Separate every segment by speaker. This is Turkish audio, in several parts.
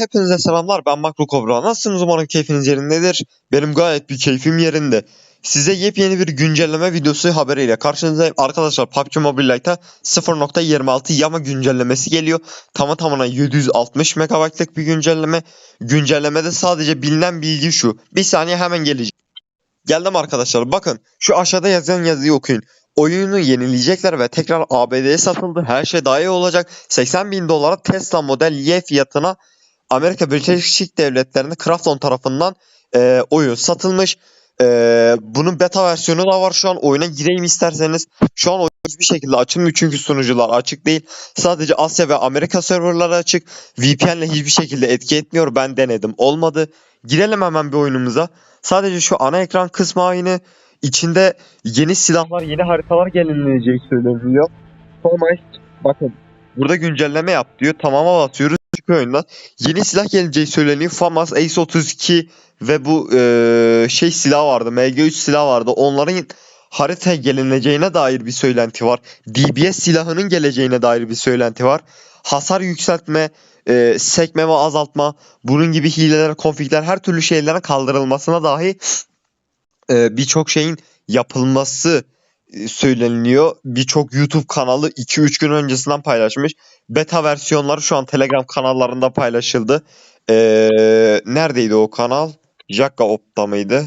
Speaker 1: hepinize selamlar. Ben Makro Kobra. Nasılsınız? Umarım keyfiniz yerindedir. Benim gayet bir keyfim yerinde. Size yepyeni bir güncelleme videosu haberiyle karşınızdayım. Arkadaşlar PUBG Mobile Lite'a 0.26 yama güncellemesi geliyor. Tamı tamına 760 MB'lık bir güncelleme. Güncellemede sadece bilinen bilgi şu. Bir saniye hemen geleceğim. Geldim arkadaşlar. Bakın şu aşağıda yazan yazıyı okuyun. Oyunu yenileyecekler ve tekrar ABD'ye satıldı. Her şey daha iyi olacak. 80 bin dolara Tesla Model Y fiyatına Amerika Birleşik Devletleri'nde Krafton tarafından e, oyun satılmış. E, bunun beta versiyonu da var şu an. Oyuna gireyim isterseniz. Şu an oyun hiçbir şekilde açılmıyor çünkü sunucular açık değil. Sadece Asya ve Amerika serverları açık. VPN ile hiçbir şekilde etki etmiyor. Ben denedim. Olmadı. Girelim hemen bir oyunumuza. Sadece şu ana ekran kısmı aynı. İçinde yeni silahlar, yeni haritalar gelinecek söyleniyor. Thomas bakın burada güncelleme yap diyor. Tamama basıyoruz çıkıyor oyundan. Yeni silah geleceği söyleniyor. FAMAS Ace 32 ve bu eee, şey silah vardı. MG3 silah vardı. Onların harita gelineceğine dair bir söylenti var. DBS silahının geleceğine dair bir söylenti var. Hasar yükseltme, eee, sekme ve azaltma, bunun gibi hileler, konfigler, her türlü şeylerin kaldırılmasına dahi eee, birçok şeyin yapılması e, söyleniliyor. Birçok YouTube kanalı 2-3 gün öncesinden paylaşmış. Beta versiyonları şu an Telegram kanallarında paylaşıldı. Ee, neredeydi o kanal? Jakka Op'ta mıydı?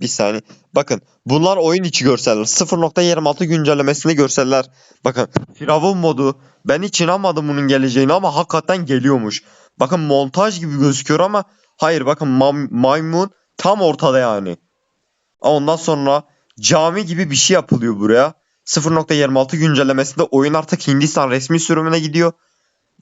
Speaker 1: Bir saniye. Bakın bunlar oyun içi görseller. 0.26 güncellemesinde görseller. Bakın Firavun modu. Ben hiç inanmadım bunun geleceğine ama hakikaten geliyormuş. Bakın montaj gibi gözüküyor ama hayır bakın mam- maymun tam ortada yani. Ondan sonra cami gibi bir şey yapılıyor buraya. 0.26 güncellemesinde oyun artık Hindistan resmi sürümüne gidiyor.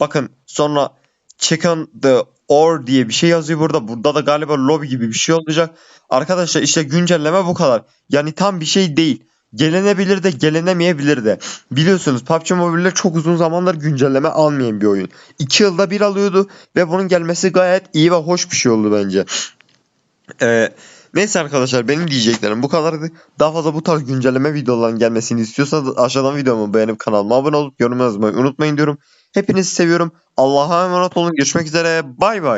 Speaker 1: Bakın sonra Chicken the Or diye bir şey yazıyor burada. Burada da galiba lobby gibi bir şey olacak. Arkadaşlar işte güncelleme bu kadar. Yani tam bir şey değil. Gelenebilir de gelenemeyebilir de. Biliyorsunuz PUBG Mobile'de çok uzun zamandır güncelleme almayan bir oyun. 2 yılda bir alıyordu ve bunun gelmesi gayet iyi ve hoş bir şey oldu bence. Ee, neyse arkadaşlar benim diyeceklerim bu kadardı. Daha fazla bu tarz güncelleme videolarının gelmesini istiyorsanız aşağıdan videomu beğenip kanalıma abone olup yorum yazmayı unutmayın diyorum. Hepinizi seviyorum. Allah'a emanet olun. Görüşmek üzere. Bay bay.